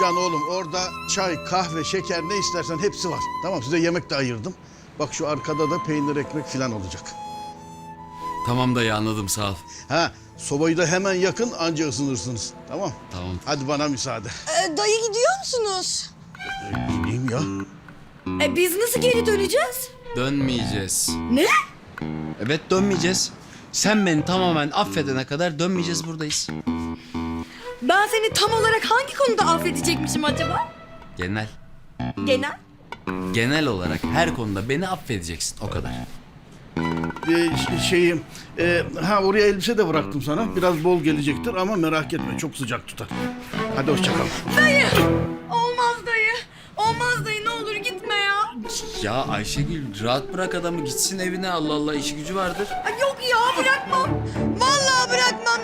Can oğlum orada çay, kahve, şeker ne istersen hepsi var. Tamam size yemek de ayırdım. Bak şu arkada da peynir ekmek falan olacak. Tamam dayı anladım sağ ol. Ha sobayı da hemen yakın anca ısınırsınız. Tamam. Tamam. Hadi bana müsaade. Ee, dayı gidiyor musunuz? Gideyim ya. E biz nasıl geri döneceğiz? Dönmeyeceğiz. Ne? Evet dönmeyeceğiz. Sen beni tamamen affedene kadar dönmeyeceğiz buradayız. Ben seni tam olarak hangi konuda affedecekmişim acaba? Genel. Genel. Genel olarak her konuda beni affedeceksin o kadar. Ee, şeyim, e, ha oraya elbise de bıraktım sana. Biraz bol gelecektir ama merak etme çok sıcak tutar. Hadi hoşça kal. Dayı! Olmaz dayı. Olmaz dayı ne olur gitme ya. Ya Ayşegül rahat bırak adamı gitsin evine Allah Allah işi gücü vardır. Ay yok ya bırakmam.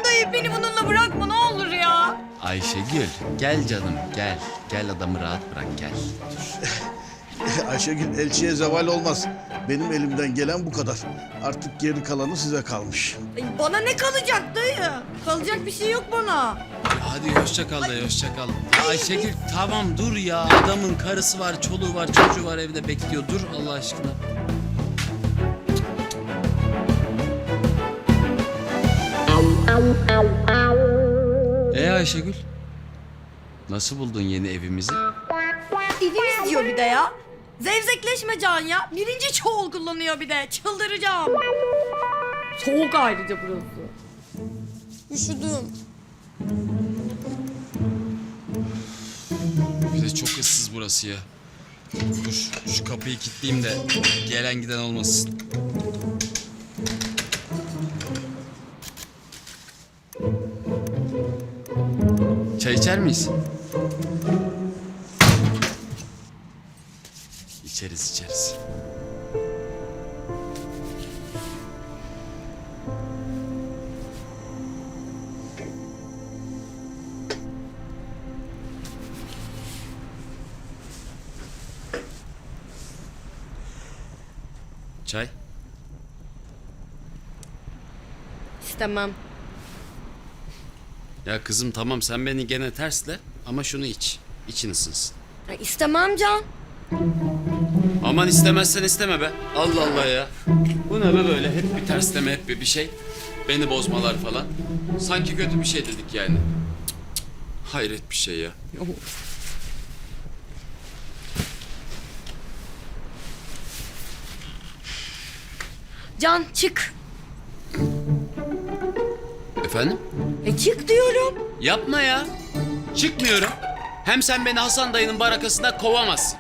Dayı. Beni bununla bırakma ne olur ya. Ayşegül gel canım gel. Gel adamı rahat bırak gel. Ayşegül elçiye zeval olmaz. Benim elimden gelen bu kadar. Artık geri kalanı size kalmış. Ay, bana ne kalacak dayı? Kalacak bir şey yok bana. Hadi hoşça kal dayı hoşça kal. Ya Ayşegül tamam dur ya adamın karısı var çoluğu var çocuğu var evde bekliyor dur Allah aşkına. E Ayşegül? Nasıl buldun yeni evimizi? Evimiz diyor bir de ya. Zevzekleşme Can ya. Birinci çoğul kullanıyor bir de. Çıldıracağım. Soğuk ayrıca burası. Üşüdüm. Bir de çok ıssız burası ya. Dur şu kapıyı kilitleyeyim de gelen giden olmasın. Çay içer miyiz? İçeriz içeriz. Çay? İstemem. Ya kızım tamam sen beni gene tersle ama şunu iç. İçin ısınsın. Ya istemem Can. Aman istemezsen isteme be. Allah Allah ya. Bu ne be böyle hep bir tersleme hep bir bir şey. Beni bozmalar falan. Sanki kötü bir şey dedik yani. Cık, cık. Hayret bir şey ya. Can çık. Efendim? E çık diyorum. Yapma ya. Çıkmıyorum. Hem sen beni Hasan dayının barakasından kovamazsın.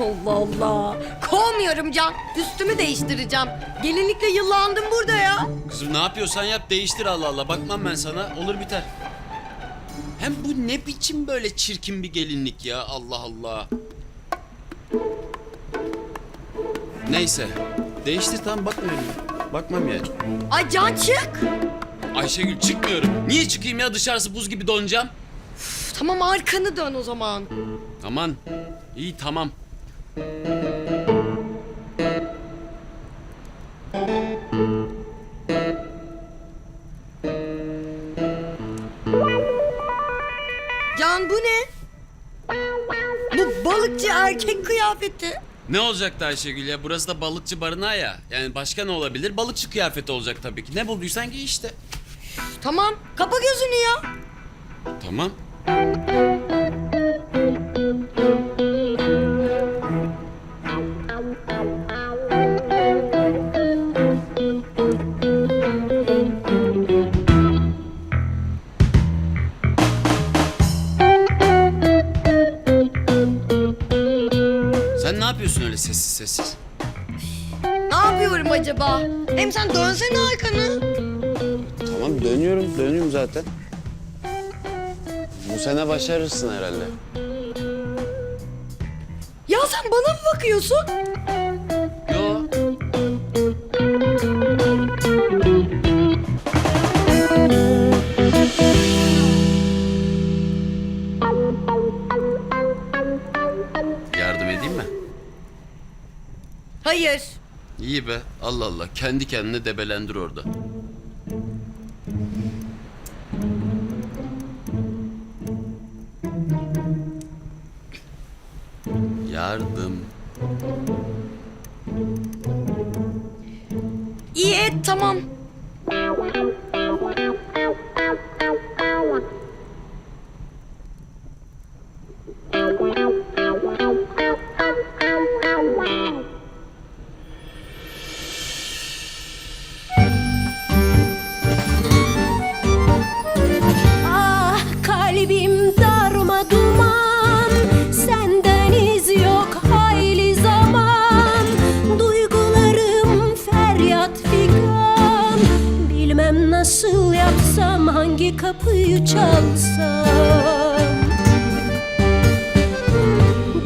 Allah Allah. Kovmuyorum Can. Üstümü değiştireceğim. Gelinlikle yıllandım burada ya. Kızım ne yapıyorsan yap değiştir Allah Allah. Bakmam ben sana olur biter. Hem bu ne biçim böyle çirkin bir gelinlik ya Allah Allah. Neyse. Değiştir tamam bakmıyorum. Bakmam yani. Ay Can çık. Ayşegül çıkmıyorum. Niye çıkayım ya dışarısı buz gibi donacağım. Üf, Tamam arkanı dön o zaman. Aman iyi tamam. Can bu ne? Bu balıkçı erkek kıyafeti. Ne olacaktı Ayşegül ya? Burası da balıkçı barınağı ya. Yani başka ne olabilir? Balıkçı kıyafeti olacak tabii ki. Ne bulduysan giy işte. Tamam kapa gözünü ya. Tamam. Sen ne yapıyorsun öyle sessiz sessiz? Ne yapıyorum acaba? Hem sen dönsene arkanı. Tamam dönüyorum, dönüyorum zaten. Bu sene başarırsın herhalde. Ya sen bana mı bakıyorsun? Yo. Yardım edeyim mi? Hayır. İyi be. Allah Allah. Kendi kendine debelendir orada. Yardım. İyi et tamam. Nasıl yapsam hangi kapıyı çalsam?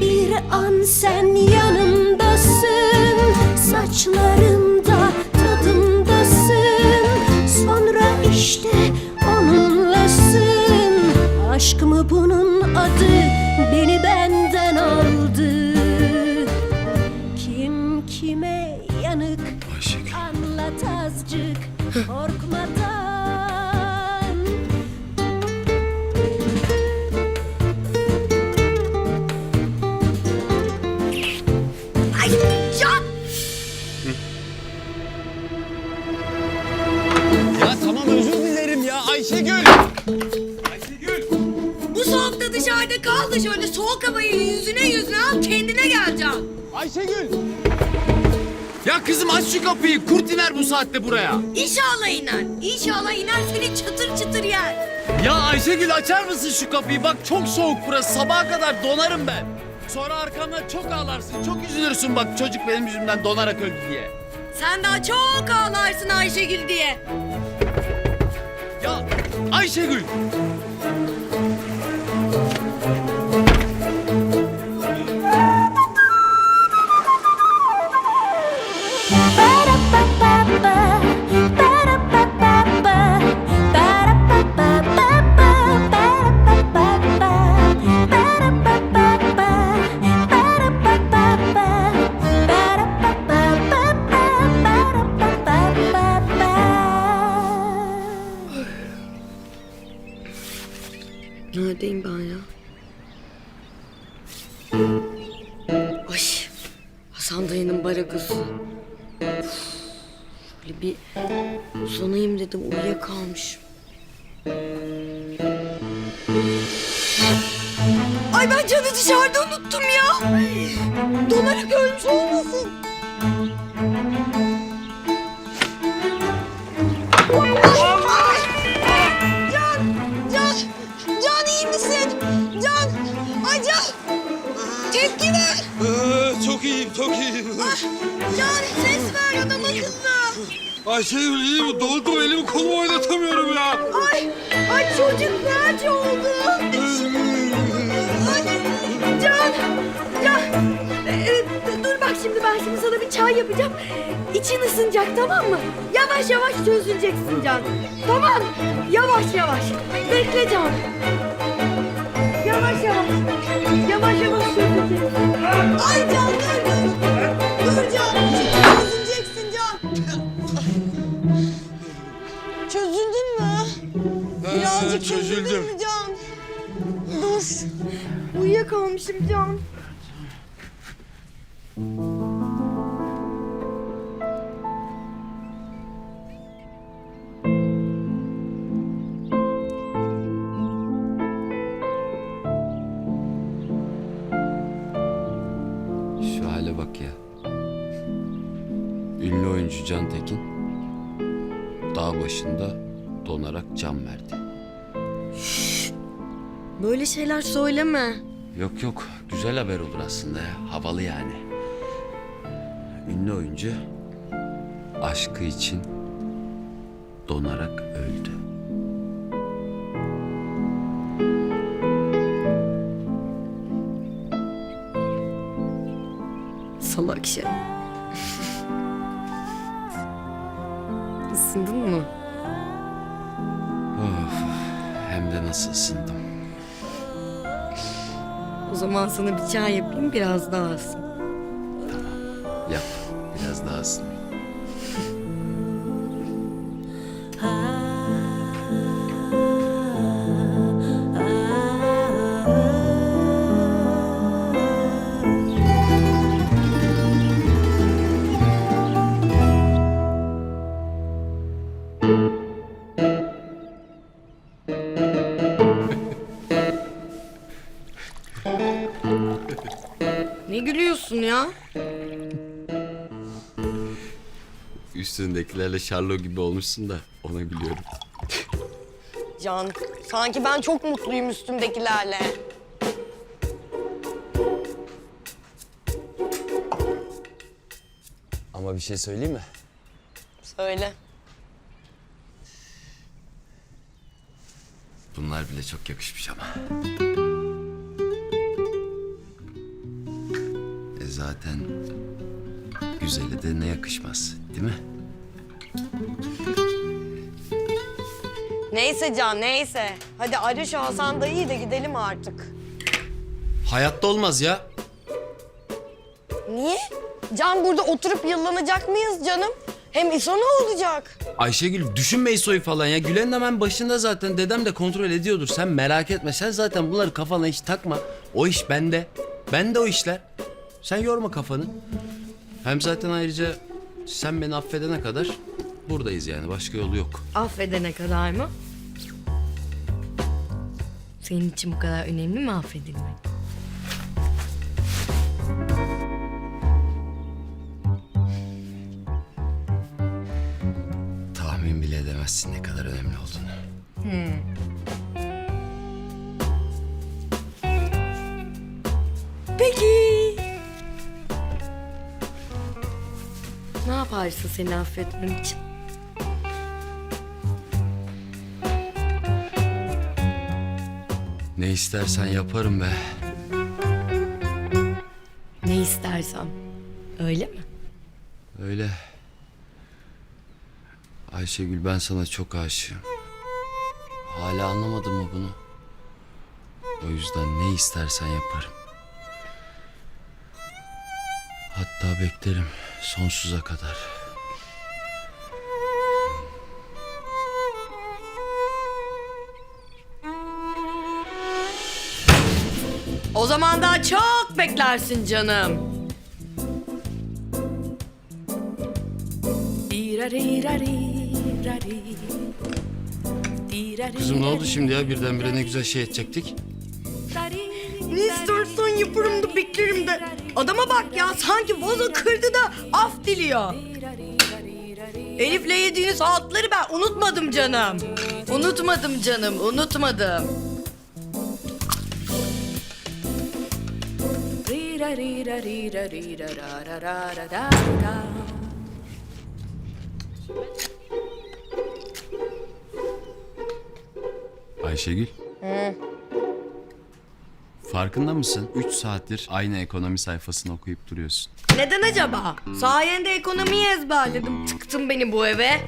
Bir an sen yanımdasın Saçlarımda tadımdasın. Sonra işte onunlasın. Aşk mı bunun adı? Beni benden Ayşegül. Ayşegül. Bu soğukta dışarıda kal da şöyle soğuk havayı yüzüne yüzüne al kendine gel Can. Ayşegül. Ya kızım aç şu kapıyı. Kurt iner bu saatte buraya. İnşallah iner. İnşallah iner seni çıtır çıtır yer. Ya Ayşegül açar mısın şu kapıyı? Bak çok soğuk burası. Sabaha kadar donarım ben. Sonra arkamdan çok ağlarsın. Çok üzülürsün bak çocuk benim yüzümden donarak öldü diye. Sen daha çok ağlarsın Ayşegül diye. Ya Ayşegül. Neredeyim Can! İyi misin? Can! Ay Can! Tepki ver! Ee, çok iyiyim, çok iyiyim. Can ses ver adama kızdı. Ayşegül iyi mi? Doldum elimi kolumu oynatamıyorum ya. Ay! Ay çocuk nerede oldu? Ay! Can! Can! Şimdi ben şimdi sana bir çay yapacağım. İçin ısınacak tamam mı? Yavaş yavaş çözüleceksin Can. Tamam. Yavaş yavaş. Bekle Can. Yavaş yavaş. Yavaş yavaş çözüleceksin. Ay Can dur dur. Dur Can. Çözüleceksin Can. Çözüldün mü? Birazcık çözüldün çözüldüm. mü Can? Dur. Uyuyakalmışım Can. Şu hale bak ya. Ünlü oyuncu Can Tekin dağ başında donarak can verdi. Böyle şeyler söyleme. Yok yok güzel haber olur aslında ya. Havalı yani. Ünlü oyuncu aşkı için donarak öldü. Salak şey. Isındın mı? Hem de nasıl ısındım. O zaman sana bir çay yapayım biraz daha ısın. Isınayım. Ne gülüyorsun ya? Üstündekilerle Charlo gibi olmuşsun da ona gülüyorum. Can, sanki ben çok mutluyum üstümdekilerle. Ama bir şey söyleyeyim mi? Söyle. Bunlar bile çok yakışmış ama. E zaten güzeli de ne yakışmaz değil mi? Neyse Can, neyse. Hadi arı şu Hasan dayıyı da gidelim artık. Hayatta olmaz ya. Niye? Can burada oturup yıllanacak mıyız canım? Hem İso ne olacak? Ayşegül düşünme İso'yu falan ya. Gülen hemen başında zaten dedem de kontrol ediyordur. Sen merak etme. Sen zaten bunları kafana hiç takma. O iş bende. Bende o işler. Sen yorma kafanı. Hem zaten ayrıca sen beni affedene kadar buradayız yani. Başka yolu yok. Affedene kadar mı? Senin için bu kadar önemli mi affedilmek? Tahmin bile edemezsin ne kadar önemli olduğunu. Peki. Yaparsın seni affetmem için? Ne istersen yaparım be. Ne istersem. Öyle mi? Öyle. Ayşegül ben sana çok aşığım. Hala anlamadın mı bunu? O yüzden ne istersen yaparım. Hatta beklerim sonsuza kadar. O zaman daha çok beklersin canım. Kızım ne oldu şimdi ya birdenbire ne güzel şey edecektik. Ne istersen yaparım da beklerim de. Adama bak ya sanki vazo kırdı da af diliyor. Elif'le yediğiniz saatleri ben unutmadım canım. Unutmadım canım, unutmadım. Ayşegül. Farkında mısın? 3 saattir aynı ekonomi sayfasını okuyup duruyorsun. Neden acaba? Sayende ekonomiyi ezberledim. Tıktın beni bu eve.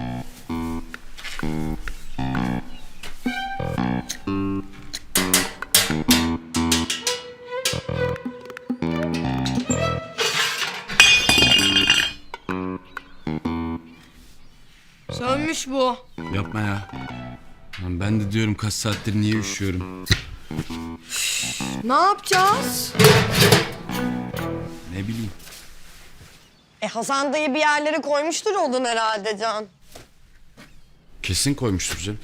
Sönmüş bu. Yapma ya. Ben de diyorum kaç saattir niye üşüyorum. Ne yapacağız? Ne bileyim. E Hasan dayı bir yerlere koymuştur odun herhalde Can. Kesin koymuştur canım.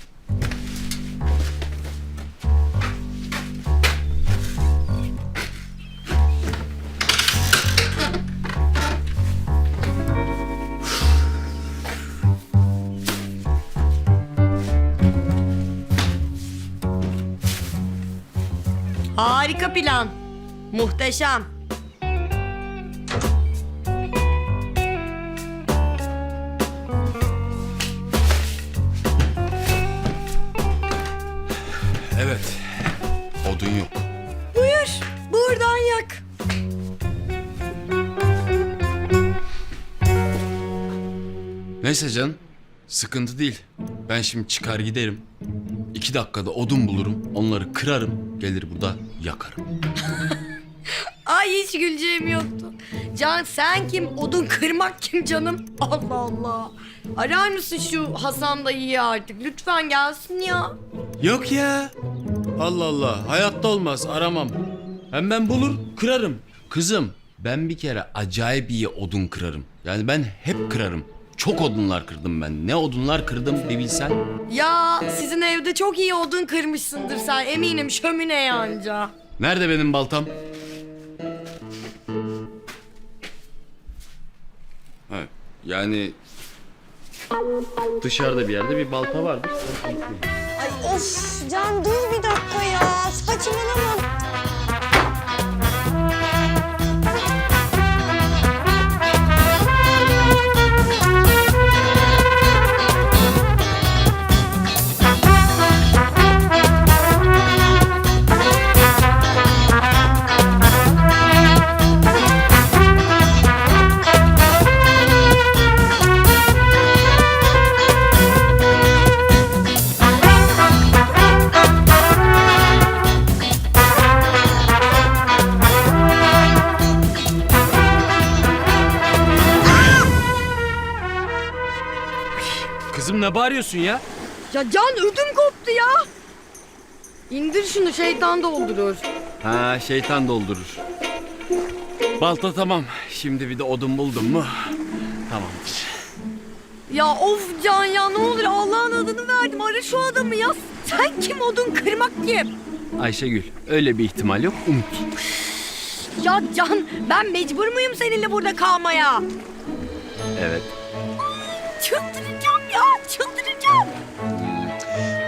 Harika plan. Muhteşem. Evet. Odun yok. Buyur. Buradan yak. Neyse can. Sıkıntı değil. Ben şimdi çıkar giderim. İki dakikada odun bulurum. Onları kırarım. Gelir burada yakarım. Ay hiç güleceğim yoktu. Can sen kim? Odun kırmak kim canım? Allah Allah. Arar mısın şu Hasan dayıyı artık? Lütfen gelsin ya. Yok ya. Allah Allah. Hayatta olmaz. Aramam. Hem ben bulur kırarım. Kızım ben bir kere acayip iyi odun kırarım. Yani ben hep kırarım. Çok odunlar kırdım ben. Ne odunlar kırdım bir bilsen. Ya sizin evde çok iyi odun kırmışsındır sen. Eminim şömine yanca. Nerede benim baltam? Ha, yani dışarıda bir yerde bir balta vardır. Ay of Can dur bir dakika ya. Saçmalama. Şeytan doldurur. Ha şeytan doldurur. Balta tamam. Şimdi bir de odun buldum mu? Tamamdır. Ya of Can ya ne olur Allah'ın adını verdim. Ara şu adamı ya. Sen kim odun kırmak kim? Ayşegül öyle bir ihtimal yok. Unut. Ya Can ben mecbur muyum seninle burada kalmaya? Evet. Çıldıracağım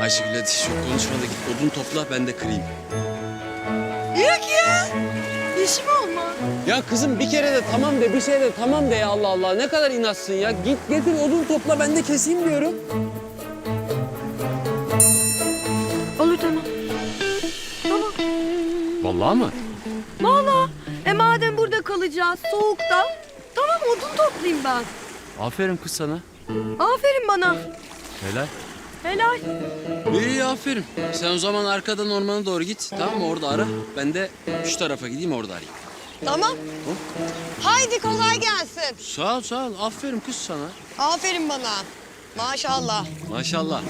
Ayşegül hadi çok konuşma da git odun topla ben de kırayım. Yok ya. İşim olmaz. Ya kızım bir kere de tamam de bir şey de tamam de ya Allah Allah. Ne kadar inatsın ya. Git getir odun topla ben de keseyim diyorum. Olur tamam. Tamam. Vallahi mı? Valla. E madem burada kalacağız soğukta. Tamam odun toplayayım ben. Aferin kız sana. Aferin bana. Helal. Helal. İyi aferin. Sen o zaman arkadan ormana doğru git. Tamam mı? Orada ara. Ben de şu tarafa gideyim orada arayayım. Tamam. Haydi kolay gelsin. Sağ ol sağ ol. Aferin kız sana. Aferin bana. Maşallah. Maşallah.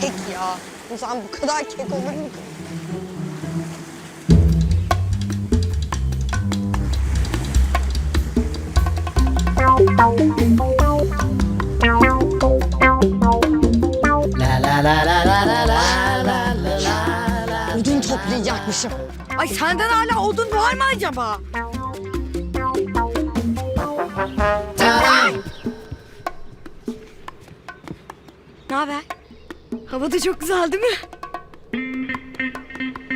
Kek ya. İnsan bu kadar kek olur mu? Odun toplayacakmışım. Ay senden hala odun var mı acaba? Ne haber? Hava da çok güzel değil mi?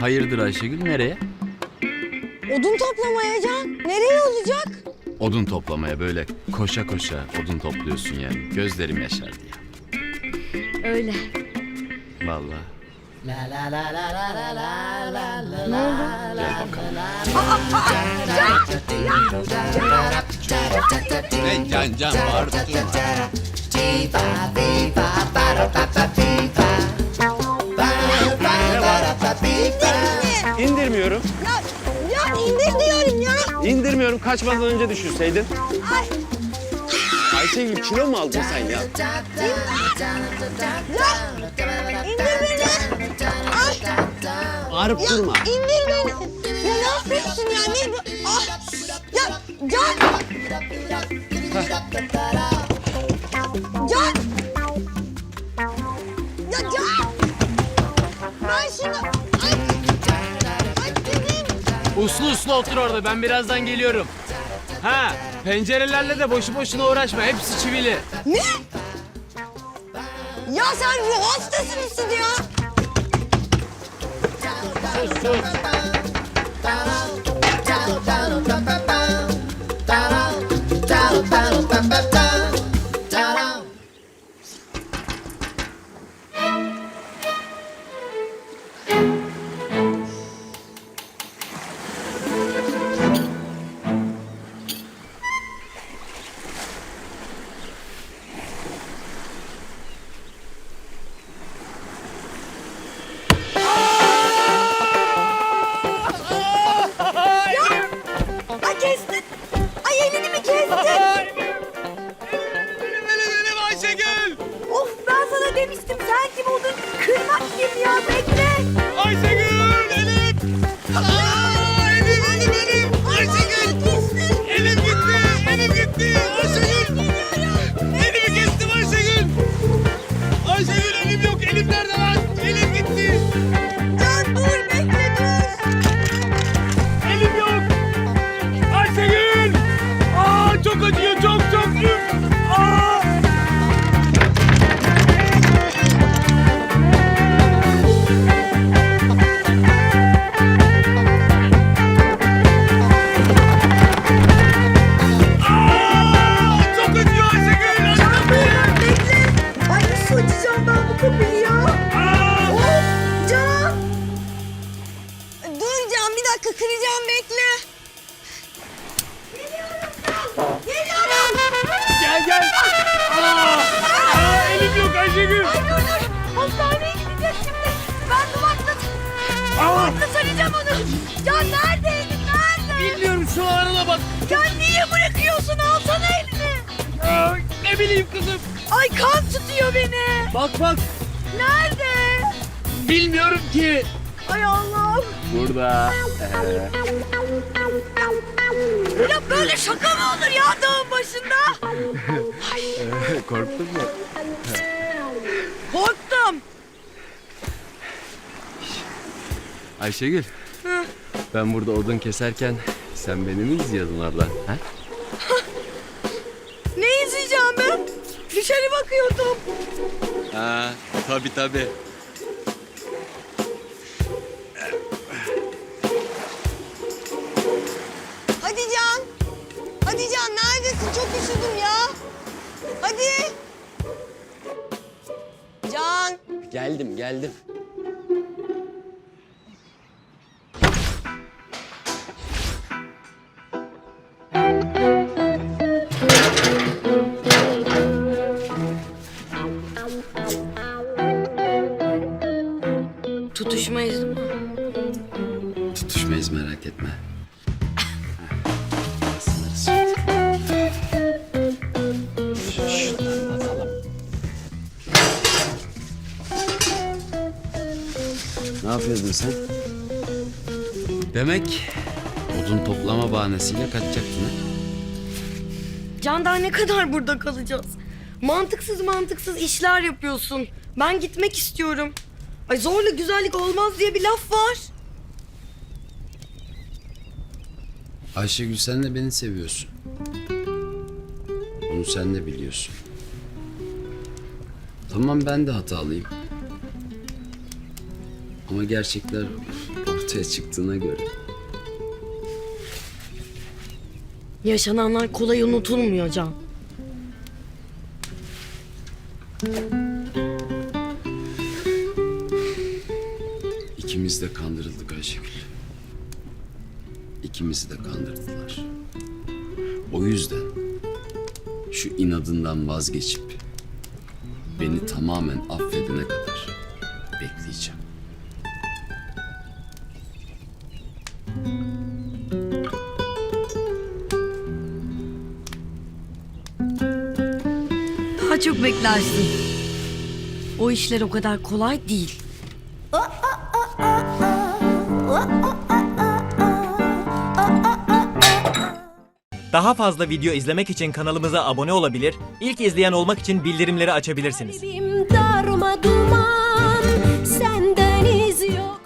Hayırdır Ayşegül nereye? Odun toplamaya Can. Nereye olacak? Odun toplamaya böyle koşa koşa odun topluyorsun yani. Gözlerim yaşardı ya. Öyle. Vallahi. Ne can can bağırıp durma. İndirmiyorum. Ya, ya indir diyorum ya. İndirmiyorum. Kaçmadan önce düşürseydin. Ay. Ayşegül kilo mu aldın sen ya? İndir beni. Bağırıp Ya durma. indir beni. Ya ne yapıyorsun ya? Ne bu? Ah. Ya Can. Can. Ya Can. Ben şunu... Ay. Ay dedim. Uslu uslu otur orada. Ben birazdan geliyorum. Ha, pencerelerle de boşu boşuna uğraşma. Hepsi çivili. Ne? Ya sen ruh hastası mısın ya? Sus, sus. Ba-da-da-da-da-da Can neredeydin? Nerede? Bilmiyorum şu arada bak. Ya niye bırakıyorsun? Alsana elini. Aa, ne bileyim kızım. Ay kan tutuyor beni. Bak bak. Nerede? Bilmiyorum ki. Ay Allah'ım. Burada. Ya böyle şaka mı olur ya dağın başında? Korktun mu? Korktum. Ayşegül. Ben burada odun keserken sen beni mi izliyordun abla? Ha? Ne izleyeceğim ben? Dışarı bakıyordum. Ha, tabii tabii. Hadi Can. Hadi Can neredesin? Çok üşüdüm ya. Hadi. Can. Geldim geldim. Ne yapıyordun sen? Demek odun toplama bahanesiyle kaçacaktın ha? Can daha ne kadar burada kalacağız? Mantıksız mantıksız işler yapıyorsun. Ben gitmek istiyorum. Ay zorla güzellik olmaz diye bir laf var. Ayşegül sen de beni seviyorsun. Bunu sen de biliyorsun. Tamam ben de hatalıyım. Ama gerçekler ortaya çıktığına göre Yaşananlar kolay unutulmuyor Can. ikimiz de kandırıldık Ayşegül. İkimizi de kandırdılar. O yüzden şu inadından vazgeçip beni tamamen affedene kadar beklersin. O işler o kadar kolay değil. Daha fazla video izlemek için kanalımıza abone olabilir, ilk izleyen olmak için bildirimleri açabilirsiniz. Kalbim darma duman senden iz yok